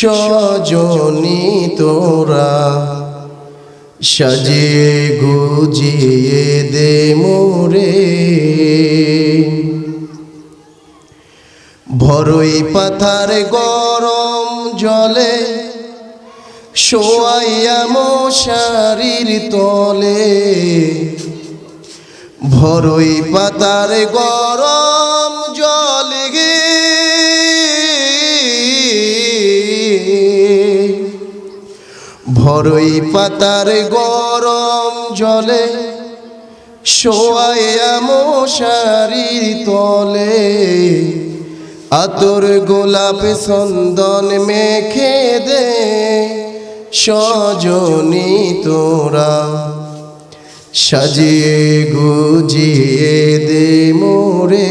সজনি তোরা সাজিয়ে গুজিয়ে দে মোরে। ভরই পাথার গরম জলে শোয়াইয়া মশারির তলে। ভরই পাতার গরম ভরই পাতার গরম জলে মশারির তলে। আতর গোলাপ চন্দন মেখে দে, সজনি তোরা। সাজিয়ে গুজিয়ে দে মোরে।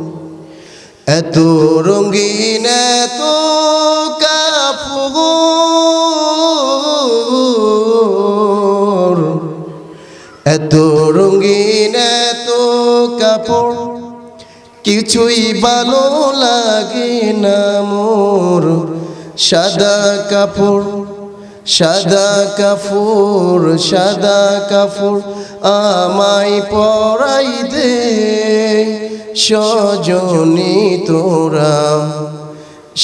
এত রঙিন, এত এত রঙিন, এত কাপড়। কিছুই ভালো লাগে না মোর। সাদা কাপড় সাদা কাপড় সাদা কাপড় আমায় পরাই দে। সজনি তোরা,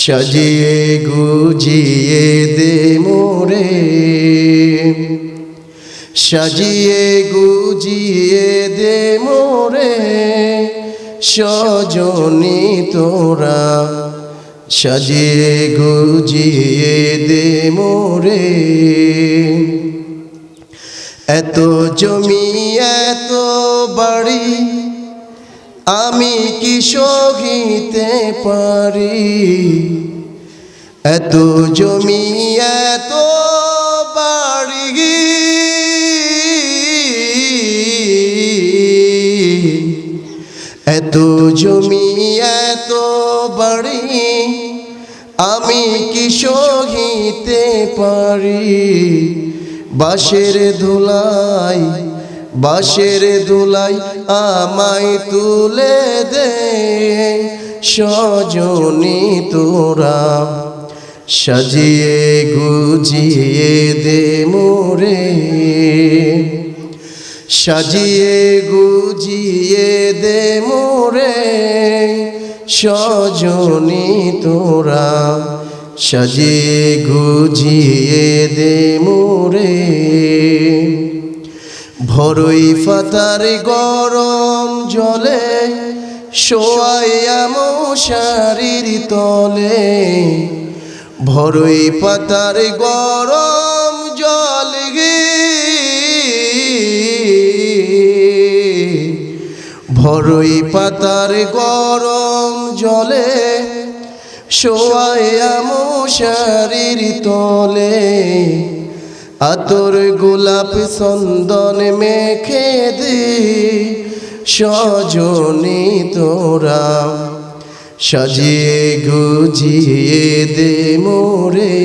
সাজিয়ে গুজিয়ে দে মোরে। সাজিয়ে গুজিয়ে দে মোরে, সজনি তোরা, সাজিয়ে গুজিয়ে দে মোরে। এত জমি, এত বাড়ি আমি কি সহিতে পারি? এত জমি, এত বাড়ি। এত জমি, এত বাড়ি, আমি কি সহিতে পারি? বাঁশের ধুলাই বাঁশের দুলাই আমায় তুলে দে, সজনি তোরা। সাজিয়ে গুজিয়ে দে মোরে। সাজিয়ে গুজিয়ে দে মোরে, সজনি তোরা। সাজিয়ে গুজিয়ে দে মোরে ভরই ফাতার গরম জলে শোয়াইয়া মশারির তলে। ভরই পাতার গরম জল গে, ভরই পাতার গরম জলে শোয়াইয়া মশারির তলে। আতর গোলাপ চন্দন মেখে দে সজনি তোরা। সাজিয়ে গুজিয়ে দে মোরে।